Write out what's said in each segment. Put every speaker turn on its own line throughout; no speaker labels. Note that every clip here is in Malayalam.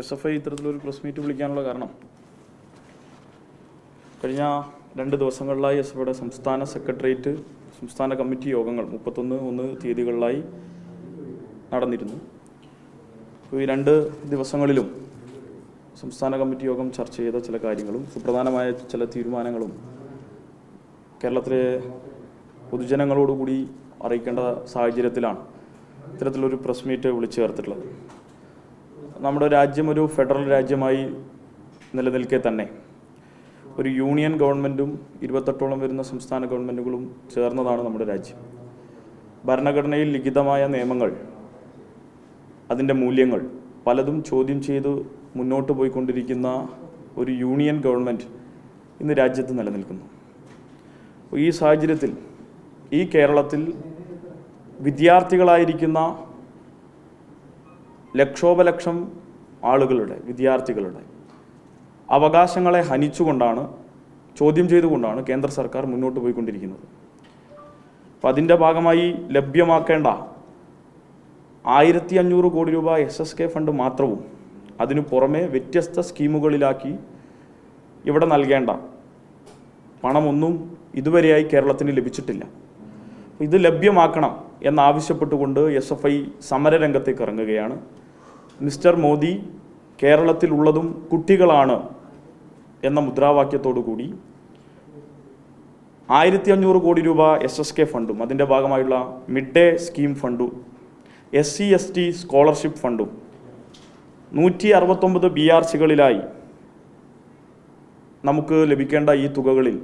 എസ് എഫ് ഐ ഇത്തരത്തിലൊരു പ്രസ് മീറ്റ് വിളിക്കാനുള്ള കാരണം. കഴിഞ്ഞ രണ്ട് ദിവസങ്ങളിലായി എസ് എഫ്ഐയുടെ സംസ്ഥാന സെക്രട്ടേറിയറ്റ് സംസ്ഥാന കമ്മിറ്റി യോഗങ്ങൾ മുപ്പത്തൊന്ന് ഒന്ന് തീയതികളിലായി നടന്നിരുന്നു. ഈ രണ്ട് ദിവസങ്ങളിലും സംസ്ഥാന കമ്മിറ്റി യോഗം ചർച്ച ചെയ്ത ചില കാര്യങ്ങളും സുപ്രധാനമായ ചില തീരുമാനങ്ങളും കേരളത്തിലെ പൊതുജനങ്ങളോടുകൂടി അറിയിക്കേണ്ട സാഹചര്യത്തിലാണ് ഇത്തരത്തിലൊരു പ്രസ് മീറ്റ് വിളിച്ചു ചേർത്തിട്ടുള്ളത്. നമ്മുടെ രാജ്യം ഒരു ഫെഡറൽ രാജ്യമായി നിലനിൽക്കെ തന്നെ. ഒരു യൂണിയൻ ഗവൺമെന്റും ഇരുപത്തെട്ടോളം വരുന്ന സംസ്ഥാന ഗവൺമെന്റുകളും ചേർന്നതാണ് നമ്മുടെ രാജ്യം. ഭരണഘടനയിൽ ലിഖിതമായ നിയമങ്ങൾ അതിന്റെ മൂല്യങ്ങൾ പലതും ചോദ്യം ചെയ്ത് മുന്നോട്ട് പോയിക്കൊണ്ടിരിക്കുന്ന ഒരു യൂണിയൻ ഗവൺമെന്റ് ഇന്ന് രാജ്യത്ത് നിലനിൽക്കുന്നു. ഈ സാഹചര്യത്തിൽ ഈ കേരളത്തിൽ വിദ്യാർത്ഥികളായിരിക്കുന്ന ലക്ഷോപലക്ഷം ആളുകളുടെ വിദ്യാർത്ഥികളുടെ അവകാശങ്ങളെ ഹനിച്ചുകൊണ്ടാണ് ചോദ്യം ചെയ്തുകൊണ്ടാണ് കേന്ദ്ര സർക്കാർ മുന്നോട്ട് പോയിക്കൊണ്ടിരിക്കുന്നത്. അപ്പം അതിന്റെ ഭാഗമായി ലഭ്യമാക്കേണ്ട ആയിരത്തി അഞ്ഞൂറ് കോടി രൂപ എസ് എസ് കെ ഫണ്ട് മാത്രവും അതിനു പുറമെ വ്യത്യസ്ത സ്കീമുകളിലാക്കി ഇവിടെ നൽകേണ്ട പണമൊന്നും ഇതുവരെയായി കേരളത്തിന് ലഭിച്ചിട്ടില്ല. ഇത് ലഭ്യമാക്കണം എന്നാവശ്യപ്പെട്ടുകൊണ്ട് എസ് എഫ് ഐ സമരരംഗത്തേക്ക് ഇറങ്ങുകയാണ്. മിസ്റ്റർ മോദി കേരളത്തിലുള്ളതും കുട്ടികളാണ് എന്ന മുദ്രാവാക്യത്തോടു കൂടി ആയിരത്തി അഞ്ഞൂറ് കോടി രൂപ എസ് എസ് കെ ഫണ്ടും അതിന്റെ ഭാഗമായുള്ള മിഡ് ഡേ സ്കീം ഫണ്ടും S C S T scholarship ഫണ്ടും നൂറ്റി അറുപത്തൊമ്പത് ബി ആർ സികളിലായി നമുക്ക് ലഭിക്കേണ്ട ഈ തുകകളിൽ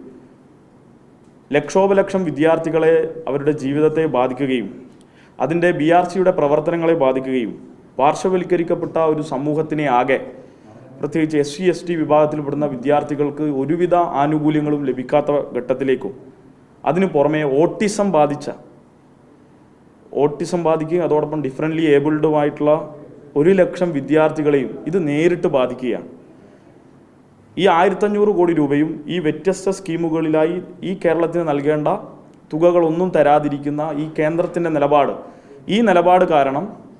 ലക്ഷോപലക്ഷം വിദ്യാർത്ഥികളെ അവരുടെ ജീവിതത്തെ ബാധിക്കുകയും അതിന്റെ ബി ആർ സിയുടെ പ്രവർത്തനങ്ങളെ ബാധിക്കുകയും പാർശ്വവൽക്കരിക്കപ്പെട്ട ഒരു സമൂഹത്തിനെ ആകെ. പ്രത്യേകിച്ച് എസ് സി എസ് ടി വിഭാഗത്തിൽപ്പെടുന്ന വിദ്യാർത്ഥികൾക്ക് ഒരുവിധ ആനുകൂല്യങ്ങളും ലഭിക്കാത്ത ഘട്ടത്തിലേക്കും. അതിനു പുറമെ ഓട്ടിസം ബാധിച്ച ഓട്ടിസം ബാധിക്കുകയും അതോടൊപ്പം ഡിഫറന്റ്ലി ഏബിൾഡുമായിട്ടുള്ള ഒരു ലക്ഷം വിദ്യാർത്ഥികളെയും ഇത് നേരിട്ട് ബാധിക്കുകയാണ്. ഈ ആയിരത്തഞ്ഞൂറ് കോടി രൂപയും ഈ വ്യത്യസ്ത സ്കീമുകളിലായി ഈ കേരളത്തിന് നൽകേണ്ട തുകകളൊന്നും തരാതിരിക്കുന്ന ഈ കേന്ദ്രത്തിന്റെ നിലപാട്. ഈ നിലപാട് കാരണം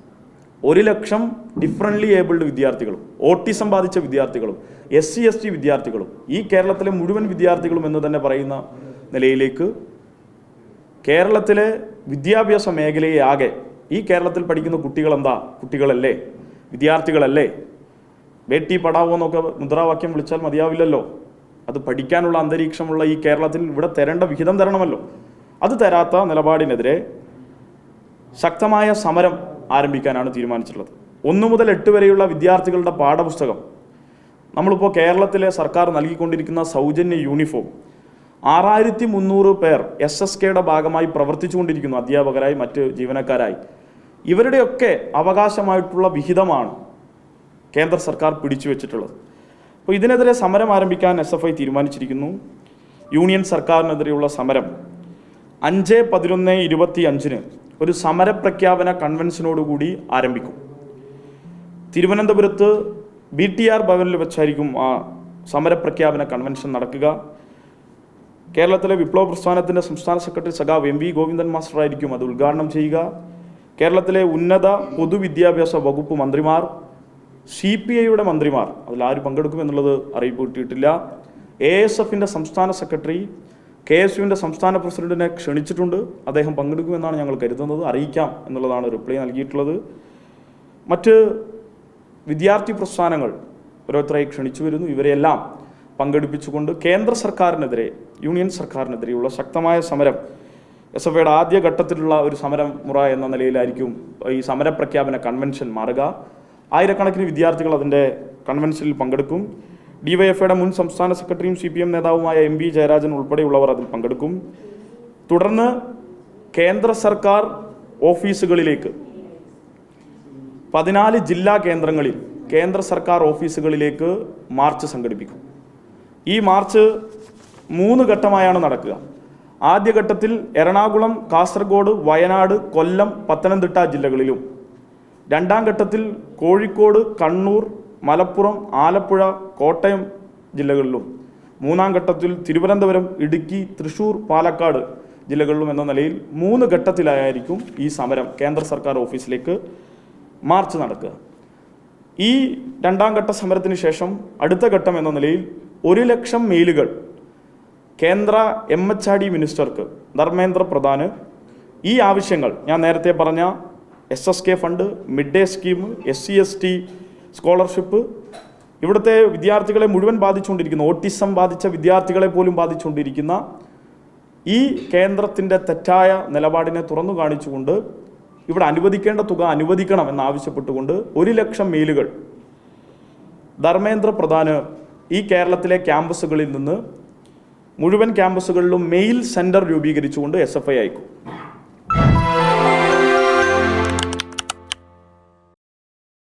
ഒരു ലക്ഷം ഡിഫറന്റ്ലി ഏബിൾഡ് വിദ്യാർത്ഥികളും ഓട്ടിസം ബാധിച്ച വിദ്യാർത്ഥികളും എസ് സി എസ് ടി വിദ്യാർത്ഥികളും ഈ കേരളത്തിലെ മുഴുവൻ വിദ്യാർത്ഥികളും എന്ന് തന്നെ പറയുന്ന നിലയിലേക്ക് കേരളത്തിലെ വിദ്യാഭ്യാസ മേഖലയെ ആകെ ഈ കേരളത്തിൽ പഠിക്കുന്ന കുട്ടികൾ എന്താ കുട്ടികളല്ലേ? വിദ്യാർത്ഥികളല്ലേ? ബേട്ടി പടാവോ എന്നൊക്കെ മുദ്രാവാക്യം വിളിച്ചാൽ മതിയാവില്ലല്ലോ. അത് പഠിക്കാനുള്ള അന്തരീക്ഷമുള്ള ഈ കേരളത്തിൽ ഇവിടെ തരേണ്ട വിഹിതം തരണമല്ലോ. അത് തരാത്ത നിലപാടിനെതിരെ ശക്തമായ സമരം ആരംഭിക്കാനാണ് തീരുമാനിച്ചിട്ടുള്ളത്. ഒന്നു മുതൽ എട്ട് വരെയുള്ള വിദ്യാർത്ഥികളുടെ പാഠപുസ്തകം. നമ്മളിപ്പോൾ കേരളത്തിലെ സർക്കാർ നൽകിക്കൊണ്ടിരിക്കുന്ന സൗജന്യ യൂണിഫോം. ആറായിരത്തി മുന്നൂറ് പേർ എസ് എസ് കെയുടെ ഭാഗമായി പ്രവർത്തിച്ചുകൊണ്ടിരിക്കുന്നു അധ്യാപകരായി മറ്റ് ജീവനക്കാരായി. ഇവരുടെയൊക്കെ അവകാശമായിട്ടുള്ള വിഹിതമാണ് കേന്ദ്ര സർക്കാർ പിടിച്ചു വെച്ചിട്ടുള്ളത് അപ്പോൾ ഇതിനെതിരെ സമരം ആരംഭിക്കാൻ എസ് എഫ് ഐ തീരുമാനിച്ചിരിക്കുന്നു. യൂണിയൻ സർക്കാരിനെതിരെയുള്ള സമരം അഞ്ച് പതിനൊന്ന് ഇരുപത്തി അഞ്ചിന് ഒരു സമരപ്രഖ്യാപന കൺവെൻഷനോടുകൂടി ആരംഭിക്കും. തിരുവനന്തപുരത്ത് ബി ടി ആർ ഭവനിൽ വെച്ചായിരിക്കും ആ സമരപ്രഖ്യാപന കൺവെൻഷൻ നടക്കുക. കേരളത്തിലെ വിപ്ലവ പ്രസ്ഥാനത്തിന്റെ സംസ്ഥാന സെക്രട്ടറി സഖാവ് എം വി ഗോവിന്ദൻ മാസ്റ്റർ ആയിരിക്കും അത് ഉദ്ഘാടനം ചെയ്യുക. കേരളത്തിലെ ഉന്നത പൊതുവിദ്യാഭ്യാസ വകുപ്പ് മന്ത്രിമാർ സി പി ഐയുടെ മന്ത്രിമാർ അതിൽ ആര് പങ്കെടുക്കും എന്നുള്ളത് അറിയിപ്പ് കിട്ടിയിട്ടില്ല. എ എസ് എഫിന്റെ സംസ്ഥാന സെക്രട്ടറി കെ എസ് യുവിന്റെ സംസ്ഥാന പ്രസിഡന്റിനെ ക്ഷണിച്ചിട്ടുണ്ട്. അദ്ദേഹം പങ്കെടുക്കുമെന്നാണ് ഞങ്ങൾ കരുതുന്നത്. അറിയിക്കാം എന്നുള്ളതാണ് റിപ്ലൈ നൽകിയിട്ടുള്ളത്. മറ്റ് വിദ്യാർത്ഥി പ്രസ്ഥാനങ്ങൾ ഓരോരുത്തരായി ക്ഷണിച്ചു വരുന്നു. ഇവരെയെല്ലാം പങ്കെടുപ്പിച്ചുകൊണ്ട് കേന്ദ്ര സർക്കാരിനെതിരെ യൂണിയൻ സർക്കാരിനെതിരെയുള്ള ശക്തമായ സമരം എസ് എഫ് ഐയുടെ ആദ്യ ഘട്ടത്തിലുള്ള ഒരു സമരം മുറ എന്ന നിലയിലായിരിക്കും ഈ സമരപ്രഖ്യാപന കൺവെൻഷൻ മാറുക. ആയിരക്കണക്കിന് വിദ്യാർത്ഥികൾ അതിന്റെ കൺവെൻഷനിൽ പങ്കെടുക്കും. ഡിവൈഎഫ്ഐയുടെ മുൻ സംസ്ഥാന സെക്രട്ടറിയും സി പി എം നേതാവുമായ എം വി ജയരാജൻ ഉൾപ്പെടെയുള്ളവർ അതിൽ പങ്കെടുക്കും. തുടർന്ന് കേന്ദ്ര സർക്കാർ ഓഫീസുകളിലേക്ക് പതിനാല് ജില്ലാ കേന്ദ്രങ്ങളിൽ കേന്ദ്ര സർക്കാർ ഓഫീസുകളിലേക്ക് മാർച്ച് സംഘടിപ്പിക്കും. ഈ മാർച്ച് മൂന്ന് ഘട്ടമായാണ് നടക്കുക. ആദ്യഘട്ടത്തിൽ എറണാകുളം കാസർഗോഡ് വയനാട് കൊല്ലം പത്തനംതിട്ട ജില്ലകളിലും. രണ്ടാം ഘട്ടത്തിൽ കോഴിക്കോട് കണ്ണൂർ മലപ്പുറം ആലപ്പുഴ കോട്ടയം ജില്ലകളിലും. മൂന്നാം ഘട്ടത്തിൽ തിരുവനന്തപുരം ഇടുക്കി തൃശൂർ പാലക്കാട് ജില്ലകളിലും എന്ന നിലയിൽ മൂന്ന് ഘട്ടത്തിലായിരിക്കും ഈ സമരം കേന്ദ്ര സർക്കാർ ഓഫീസിലേക്ക് മാർച്ച് നടക്കുക. ഈ രണ്ടാം ഘട്ട സമരത്തിന് ശേഷം അടുത്ത ഘട്ടം എന്ന നിലയിൽ ഒരു ലക്ഷം മെയിലുകൾ കേന്ദ്ര എം എച്ച് ആർ ഡി മിനിസ്റ്റർക്ക് ധർമ്മേന്ദ്ര പ്രധാന്. ഈ ആവശ്യങ്ങൾ ഞാൻ നേരത്തെ പറഞ്ഞ S S K fund mid day scheme S C S T scholarship. ഇവിടുത്തെ വിദ്യാർത്ഥികളെ മുഴുവൻ ബാധിച്ചുകൊണ്ടിരിക്കുന്ന ഓട്ടിസം ബാധിച്ച വിദ്യാർത്ഥികളെ പോലും ബാധിച്ചുകൊണ്ടിരിക്കുന്ന ഈ കേന്ദ്രത്തിന്റെ തെറ്റായ നിലപാടിനെ തുറന്നു കാണിച്ചുകൊണ്ട് ഇവിടെ അനുവദിക്കേണ്ട തുക അനുവദിക്കണം എന്നാവശ്യപ്പെട്ടുകൊണ്ട് ഒരു ലക്ഷം മെയിലുകൾ ധർമ്മേന്ദ്ര പ്രധാന് ഈ കേരളത്തിലെ ക്യാമ്പസുകളിൽ നിന്ന് മുഴുവൻ ക്യാമ്പസുകളിലും മെയിൽ സെന്റർ രൂപീകരിച്ചുകൊണ്ട് എസ് എഫ് ഐ അയക്കും.